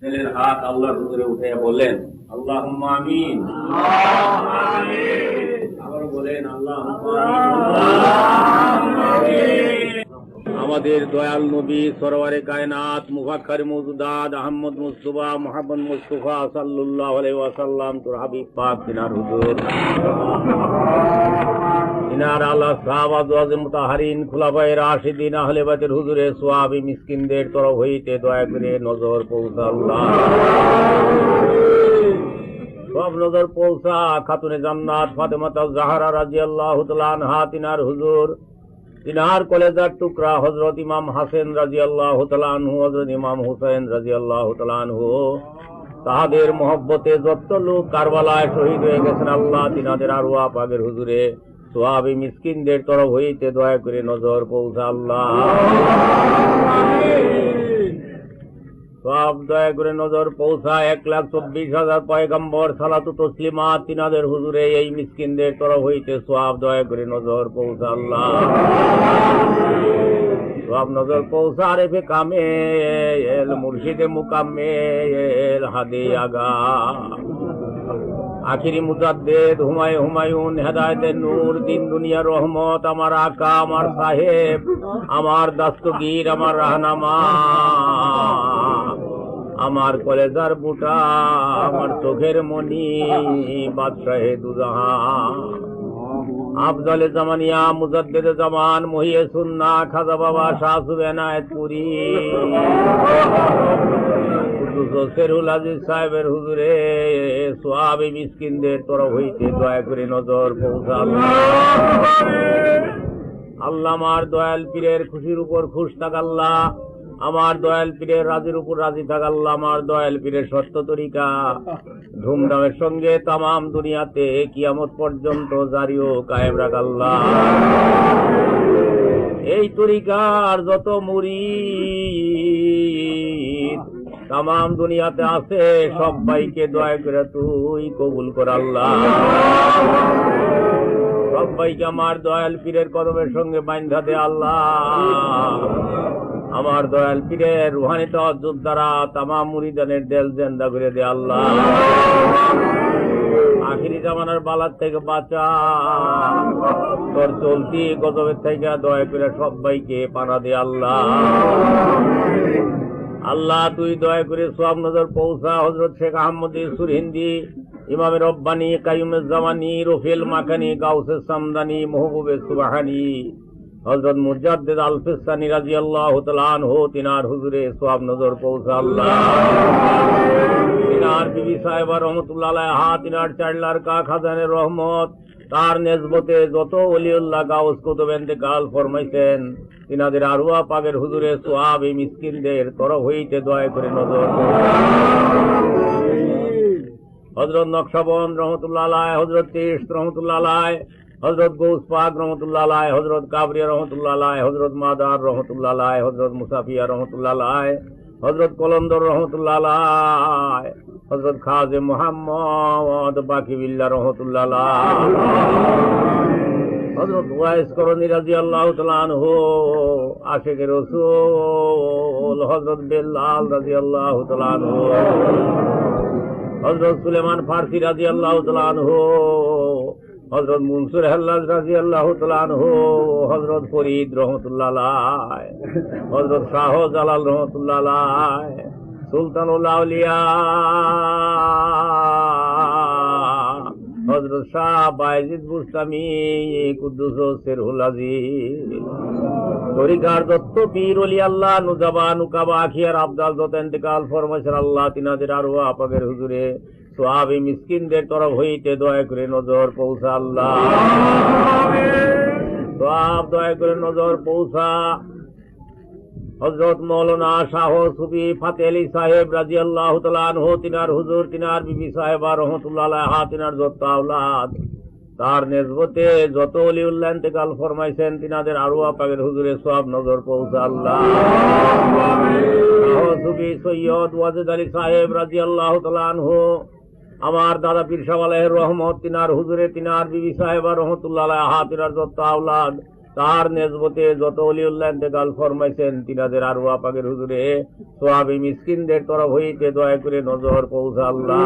ছেলের হাত আল্লাহর হুজুরে উঠে বললেন আল্লাহ আমিন। আবার বলেন আল্লাহ আমাদের দয়াল নবী সরওয়ারে কায়নাত মুফাক্কার মজুদাদ আহমদ মুস্তফা মোহাম্মদ মুস্তফা সাল্লাল্লাহু আলাইহি ওয়াসাল্লাম, তোর হাবিব পাক তিনার হুজুর। আল্লাহ হুজুরে সোয়াবি মিসকিনদের তরফ হইতে দয়া করে নজর সব নজর পৌঁছা খাতুনে জান্নাত ফাতেমাতা জাহারা তিনার হুজুর, তিনার কলেজার টুকরা ইমাম হাসেন ইমাম তাহাদের মহব্বতে যত লোক কারবালায় শহীদ হয়ে গেছেন আল্লাহ, তিনাদের আরওয়া পাকের হুজুরে সোয়াবি মিসকিনদের তরফ হইতে দয়া করে নজর পৌঁছা আল্লাহ। সব দয়া করে নজর পৌঁছা এক লাখ চব্বিশ হাজার পয়গম্বর সালাতু তসলিমা তিনাদের হুজুরে এই মিসকিনদের তরফ হইতে সব দয়া করে নজর পৌঁছা আল্লাহ। সব নজর পৌঁছা রেফে কামে এল মুর্শিদে মুকামে এল হাদে আগা আখিরি মুজাদ্দেদ হুমায় হুমায়ুন, হেদায়তের নূর দিন দুনিয়া রহমত, আমার আকা, আমার সাহেব, আমার দাস্তগীর, আমার রাহনামা, আমার কলেজার বুটা, আমার চোখের মনি বাদশাহে দুজাহান। আফজলে জামানিয়া, মুজাদ্দেদে জামান, মহিয়ে সুন্না, খাজা বাবা, শাহ সুবেনায়তপুরি সেরুল আজিজ সাহেবের হুজুরে, সোয়াবে মিসকিনদের তরফ হইতে দয়া করে নজর পৌঁছাল আল্লাহ আমার দয়াল পীরের খুশির উপর খুশ থাক আল্লাহ। আমার দয়াল পীরের রাজির উপর রাজি থাক আল্লাহ আমার দয়াল পীরের সত্য তরিকা। ধুমধামের সঙ্গে তামাম দুনিয়াতে কিয়ামত পর্যন্ত জারিও কায়েম রাখ আল্লাহ। এই তরিকার যত মুড়ি তামাম দুনিয়াতে আছে সবাইকে দয়া করে তুই কবুল কর আল্লাহ। সবাইকে আমার দয়াল পীরের কদমের সঙ্গে বান্ধা দে আল্লাহ। আমার দয়াল পীরের রুহানি তহজুদ দ্বারা মুরিদানের দেল জেন্দা করে দে আল্লাহ। আখিরি জামানার বালার থেকে বাঁচা। তোর চলতি গজবের থেকে দয়া করে সবাইকে পানা দে আল্লাহ। আল্লাহ, তুই দয়া করে সব নজর পৌঁছা। হজরত শেখ আহমদ ইসুর হিন্দি ইমামে রব্বানি কাইমের জামানি, রফিল মাখানি গাউসে সামদানি, মহবুবে সুবাহানি। হজরত মুজাদ্দেদ আলফিসানি রাজি আল্লাহ তালান হো তিনার হুজুরে সব নজর পৌঁছা আল্লাহ। তিনার বিবি সাহেবা রহমতুল্লাহ হা তিনার চাইলার কা খাজানের রহমত, তার নেজবতে যত অলিউল্লাহ গাউস কুতুব কাল ফরমাইছেন, তিনাদের আরুয়া পাগের হুজুরে সোয়াব এই মিসকিনদের তরফ হইতে দয়া করে নজর হজরত নকশাবন রহমতুল্লাহ হজরত তিস রহমতুল্লাহ হজরত গৌস পাক রহমতুল্লাহ আলাই, হজরত কাবরিয়া রহমতুল্লাহ আলাই, হজরত মাদার রহমতুল্লাহ আলাই, হজরত মুসাফিয়া রহমতুল্লাহ আলাই, হজরত কলন্দর রহমতুল্লাহ আলাই, হজরত খাজে মোহাম্মদ বাকিবিল্লা রহমতুল্লাহ আলাই, হজরত ওয়াইস করণী রাজি আল্লাহ তালানহ আশেখ রসুল হজরত বেল্লাল রাজি আল্লাহ তালানহ হজরত সুলেমান ফার্সি রাজি আল্লাহ তালানহ হজরত মুনসুর হাল্লাজ রাজি আল্লাহ তালানহ হজরত ফরিদ রহমতুল্লাহ হজরত শাহ জালাল রহমতুল্লাহ সুলতানুল আউলিয়া, হজরত শাহ বাইজিদ বুস্তামি, কুদ্দুস সেরহুল তরিকার দত্ত পীর অলি আল্লাহ, নুজাবা নুকাবা আখিয়ার আবদাল যত এন্তেকাল ফরমাইছেন আল্লাহ তিনাদের আরও আপাকের হুজুরে। সোহাবি মিসকিনদের তরফ হইতে দয়া করে নজর পৌঁছা আল্লাহ সোহাব, দয়া করে নজর পৌঁছা। হজরত মৌলানা শাহ সুফি ফাতে আলী সাহেব রাজি আল্লাহ তালানহ তিনার হুজুর, তিনার বিবি সাহেবা রহমতুল্লাহ হা, তিনার যত তার নেজবতে যত অলি উল্লাহ ইন্তেকাল ফরমাইছেন, তিনাদের আরও পাগের হুজুরে সব নজর পৌঁছা আল্লাহ সুফি সৈয়দ ওয়াজেদ আলী সাহেব রাজি আল্লাহ তালানহ আমার দাদা পীর রহমত, তিনার হুজুরে, তিনার বিবি সাহেবা রহমতুল্লাহ হা তিনার যত আওলাদ, তার নেজবতে যত অলিউল্লাহ ইন্তেকাল ফরমাইছেন, তিনাদের আরও আপাকের হুজুরে, সোয়াবি মিসকিনদের তরফ হইতে দয়া করে নজর পৌঁছা আল্লাহ।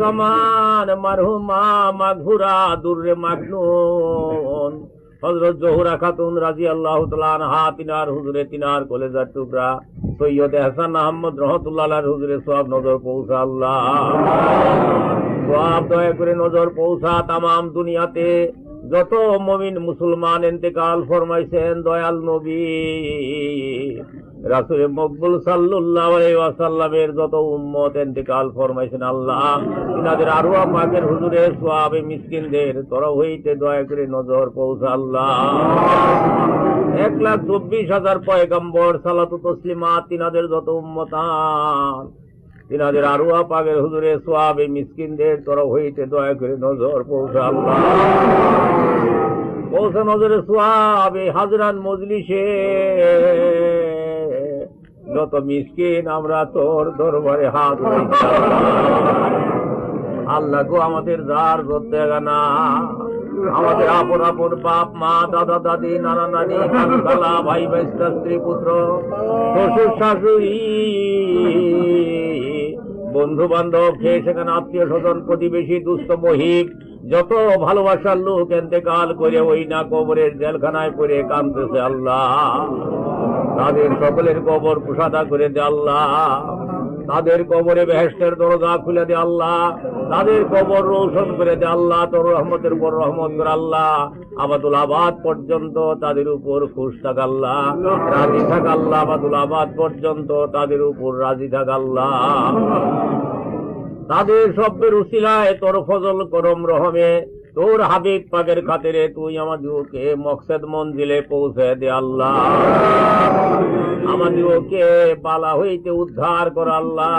জামান, মারহুমা, মাঘুরা, দুর্রে মাগনুন। হজরত জহুরা খাতুন রাজি আল্লাহ হা তিনার হুজুরে, তিনার কলেজার টুকরা। সৈয়দ হাসান আহমদ রহমতুল্লাহ হুজুরে সব নজর পৌঁছা আল্লাহ। সব দয়া করে নজর পৌঁছা তামাম দুনিয়াতে। যত মমিন মুসলমান এন্তেকাল ফরমাইছেন, দয়াল নবী, রাসুল মকবুল ওয়াসাল্লামের যত উম্মত এন্তেকাল ফরমাইছেন, আল্লাহ তিনাদের আরও পাকের হুজুরে সোয়াবে মিসকিনদের তরফ হইতে দয়া করে নজর পৌঁছা, আল্লাহ। এক লাখ চব্বিশ হাজার পয়গম্বর সালাতু তসলিমা তিনাদের যত উম্মতান তিনাদের আরুয়া পাগের হুজুরে সোয়াবে মিসকিনদের তরফ হইতে দয়া করে নজর পৌঁছা পৌঁছা নজরে সোয়াবে হাজরান মজলিসে। যত মিসকিন, আমরা তোর দরবারে হাত আল্লাহ। গো, আমাদের যার করতে না, আমাদের আপন আপন বাপ, মা, দাদা, দাদি, নানা, নানি ভাই বাইস্তা স্ত্রী, পুত্র, শ্বশুর, শাশুড়ি। বন্ধু বান্ধব সে সেখানে আত্মীয় স্বজন প্রতিবেশী, দুস্থ মহিব যত ভালোবাসার লোক এতেকাল করে ওই না কবরের জেলখানায় করে কাঁদতেছে আল্লাহ। তাদের সকলের কবর প্রসাদা করে দে আল্লাহ। তাদের কবরে বেহেস্টের দরজা খুলে দে আল্লাহ। তাদের কবর রোশন করে দে আল্লাহ, তোর রহমতের উপর রহমত করে আল্লাহ। আবাদুল আবাদ পর্যন্ত তাদের উপর খুশ থাক আল্লাহ। রাজি থাক আল্লাহ, আবাদুল আবাদ পর্যন্ত তাদের উপর রাজি থাক আল্লাহ। তাদের সবের উসিলায় তোর ফজল করম রহমে তোর হাবিব পাকের খাতিরে তুই আমাদিওকে মকসদ মঞ্জিলে পৌঁছে দে আল্লাহ। আমাদিওকে বালা হইতে উদ্ধার কর আল্লাহ।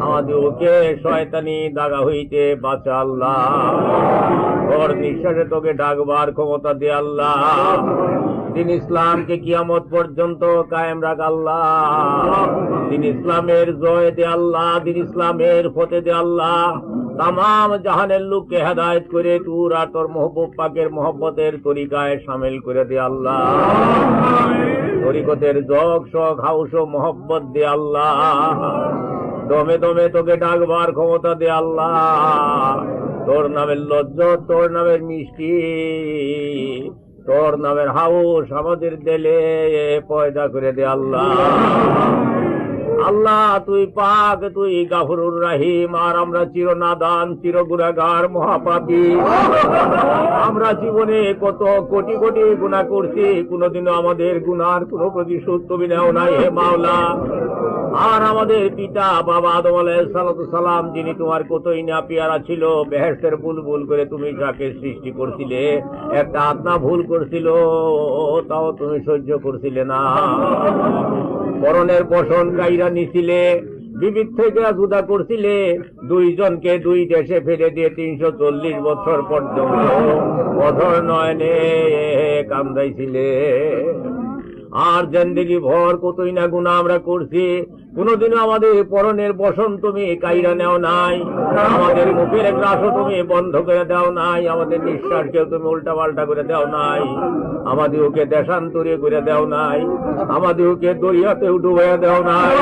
আমাদিওকে শয়তানি দাগা হইতে বাঁচা আল্লাহ। ঘর নিঃশ্বাসে তোকে ডাকবার ক্ষমতা দে আল্লাহ। দিন ইসলামকে কিয়ামত পর্যন্ত কায়েম রাখ আল্লাহ। দিন ইসলামের জয় দে আল্লাহ, দিন ইসলামের ফতে দে আল্লাহ। তাম জাহানের লোককে হেদায়ত করে তুর আর তোর মহবুব পাকের মহব্বতের তরিকায় সামিল করে দে আল্লাহ। তরিকতের জগ শখ হাউস ও মহব্বত দে আল্লাহ। দমে দমে তোকে ডাকবার ক্ষমতা দে আল্লাহ। তোর নামের লজ্জ, তোর নামের মিষ্টি। তোর নামের হাউস আমাদের দেলে পয়দা করে দে আল্লাহ। আল্লাহ, তুই পাক, তুই গাফরুর রাহিম। আর আমরা চির নাদান চির গুণাগার মহাপাপী। আমরা জীবনে কত কোটি কোটি গুণা করছি, কোনোদিনও আমাদের গুনার কোনো প্রতিশোধ তুমি নেও নাই হে মাওলা। আর আমাদের পিতা, বাবা আদম সালাম, যিনি তোমার কতই না পেয়ারা ছিল বেহেস্তের ভুল ভুল করে তুমি যাকে সৃষ্টি করছিলে, একটা আত্মা ভুল করছিল, তাও তুমি সহ্য করছিলে না। মরণের বসন গাইরা নিছিলে, বিবিধ থেকে জুদা করছিলে। দুইজনকে দুই দেশে ফেলে দিয়ে তিনশো চল্লিশ বছর পর্যন্ত অধর নয়নে কান্দাইছিলে। আর জেন্দিগি ভর কতই না গুণা আমরা করছি। কোনোদিনও আমাদের পরনের বসন তুমি কাইরা নেও নাই। আমাদের মুখের গ্রাসও তুমি বন্ধ করে দাও নাই। আমাদের নিঃশ্বাসকেও তুমি উল্টা পাল্টা করে দাও নাই। আমাদের ওকে দেশান্তরে করে দাও নাই। আমাদের ওকে দরিয়াতেও ডুবাইয়া দাও নাই।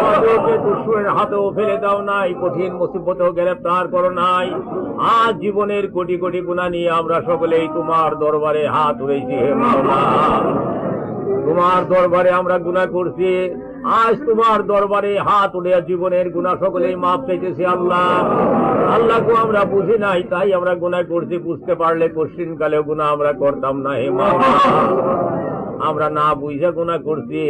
আমাদের ওকে দুশ্মনের হাতেও ফেলে দাও নাই। কঠিন মুসিবতেও গ্রেপ্তার করো নাই। আজ জীবনের কোটি কোটি গুণা নিয়ে আমরা সকলেই তোমার দরবারে হাত উড়েছি হে মাওলা তোমার দরবারে আমরা গুণা করছি। আজ তোমার দরবারে হাত উঠে জীবনের গুণা সকলেই মাপ পেয়েছি আল্লাহ। আল্লাহ গো আমরা বুঝি নাই, তাই আমরা গুণা করছি। বুঝতে পারলে কঠিন কালেও গুণা আমরা করতাম না হে মা। আমরা না বুঝা গুণা করছি,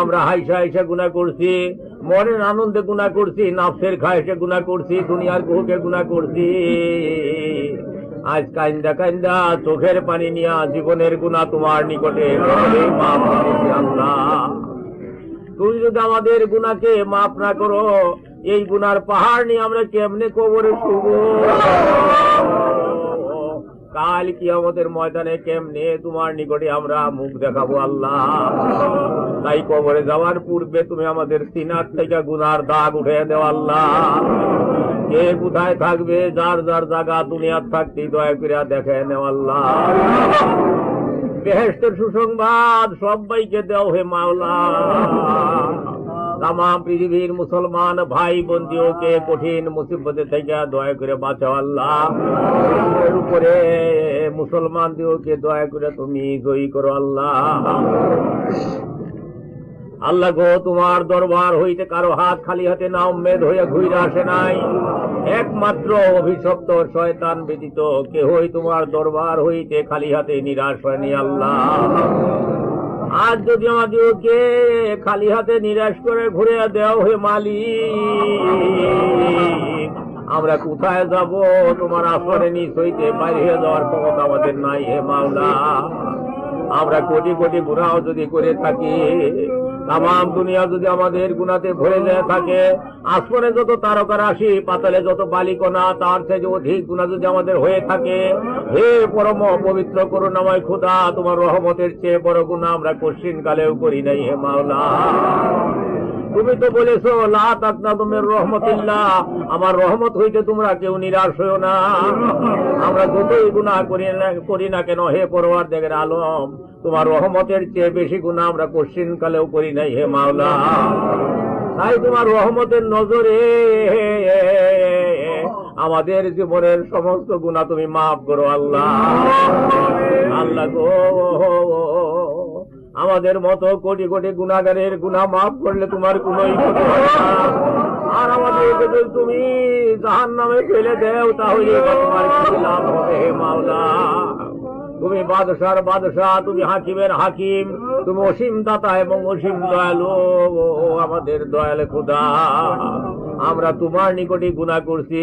আমরা হাইসা হাইসা গুণা করছি, মনের আনন্দে গুণা করছি, নাফসের খাইসে গুণা করছি, দুনিয়ার গুহকে গুণা করছি। আজ কান্দা কান্দা চোখের পানি নিয়া জীবনের গুণা তোমার নিকটে তুমি যদি আমাদের গুণাকে মাফ না করো, এই গুনার পাহাড় নিয়ে আমরা কেমনে কবরে শুভ কাল কি আমাদের ময়দানে কেমনে তোমার নিকটে আমরা মুখ দেখাবো আল্লাহ। তাই কবরে যাওয়ার পূর্বে তুমি আমাদের সিনার থেকে গুনার দাগ উঠে দেও আল্লাহ। কে কোথায় থাকবে? যার যার জায়গা দুনিয়ার থাকতে দয়া করে দেখে নেওয়াল্লাহ বেহেস্তের সুসংবাদ সবাইকে দেও হে মাওলা। তামা পৃথিবীর মুসলমান ভাই বন্দিওকে কঠিন মুসিবতে থেকে দয়া করে বাঁচাও আল্লাহ। উপরে মুসলমান দিওকে দয়া করে তুমি জয়ী করো আল্লাহ। আল্লাহ গো, তোমার দরবার হইতে কারও হাত খালি হাতে না উম্মেদ হইয়া ঘুরে আসে নাই। একমাত্র অভিশপ্ত শয়তান ব্যতীত কেহই তোমার দরবার হইতে খালি হাতে নিরাশ হয়নি, আল্লাহ। আজ যদি আমাদেরকে খালি হাতে নিরাশ করে ঘুরে দেও হে মালিক, আমরা কোথায় যাব? তোমার আসরে নিচ হইতে বাইরে যাওয়ার ক্ষমতা আমাদের নাই হে মাওলা। আমরা কোটি কোটি গুণাও যদি করে থাকি তাম দুনিয়া যদি আমাদের গুণাতে ভরে যায় থাকে, আসমানে যত তারকা রাশি পাতালে যত বালিকণা, তার থেকে অধিক গুণা যদি আমাদের হয়ে থাকে, হে পরম পবিত্র করুণাময় খোদা, তোমার রহমতের চেয়ে বড় গুণা আমরা কশ্চিন কালেও করি নাই, হে মাওলা। তুমি তো বলেছ, লা তাকনা তুমের রহমতুল্লাহ। আমার রহমত হইতে তোমরা কেউ নিরাশ হইও না। আমরা যতই গুণা করি না কেন, হে পরোয়ার দেখের আলম, তোমার রহমতের চেয়ে বেশি গুণা আমরা কশ্চিন কালেও করি নাই, হে মাওলা। তাই তোমার রহমতের নজরে আমাদের জীবনের সমস্ত গুণা তুমি মাফ করো, আল্লাহ। আল্লাহ গো। আমাদের মতো কোটি কোটি গুণাগারের গুণা মাফ করলে তোমার কোন আর আমাদের যদি তুমি জাহান নামে ফেলে দেও, তাহলে তোমার লাভ হবে মাওলা। তুমি বাদশার বাদশাহ, তুমি হাকিমের হাকিম, তুমি অসীম দাতা এবং অসীম দয়ালু। আমাদের দয়ালে খুদা। আমরা তোমার নিকটে গুণা করছি।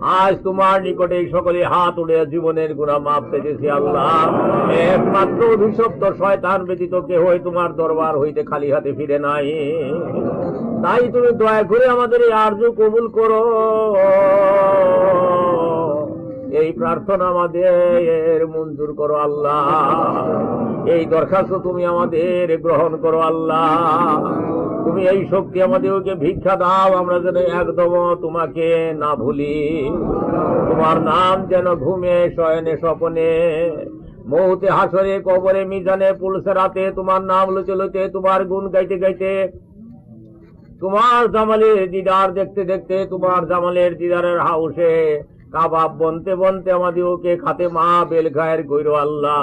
আজ তোমার নিকটে সকলে হাত উড়ে জীবনের গুণা মাপ পেতেছি আল্লাহ। একমাত্র অভিশপ্ত শয়তান ব্যতীত কেহ তোমার দরবার হইতে খালি হাতে ফিরে নাই। তাই তুমি দয়া করে আমাদের এই আর্য কবুল করো। এই প্রার্থনা আমাদের মঞ্জুর করো আল্লাহ। এই দরখাস্ত তুমি আমাদের গ্রহণ করো আল্লাহ। তুমি এই শক্তি আমাদেরকে ভিক্ষা দাও, আমরা যেন একদম তোমাকে না ভুলি। তোমার নাম যেন ঘুমে, শয়নে, স্বপনে। মৌতে, হাসরে, কবরে, মিজানে, পুলসে, রাতে তোমার নাম লুচে লুচে তোমার গুণ গাইতে গাইতে, তোমার জামালের দিদার দেখতে দেখতে, তোমার জামালের দিদারের হাউসে কাবাব বনতে বনতে আমাদের ওকে খাতে মা বেল গায়ের গৈর আল্লাহ।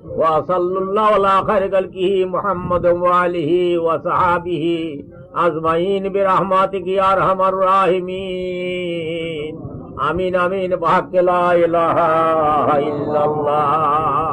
وصلى الله على خير خلقه محمد وآله وصحابه أجمعين برحمتك يا أرحم الراحمين آمين آمين بحق لا إله إلا الله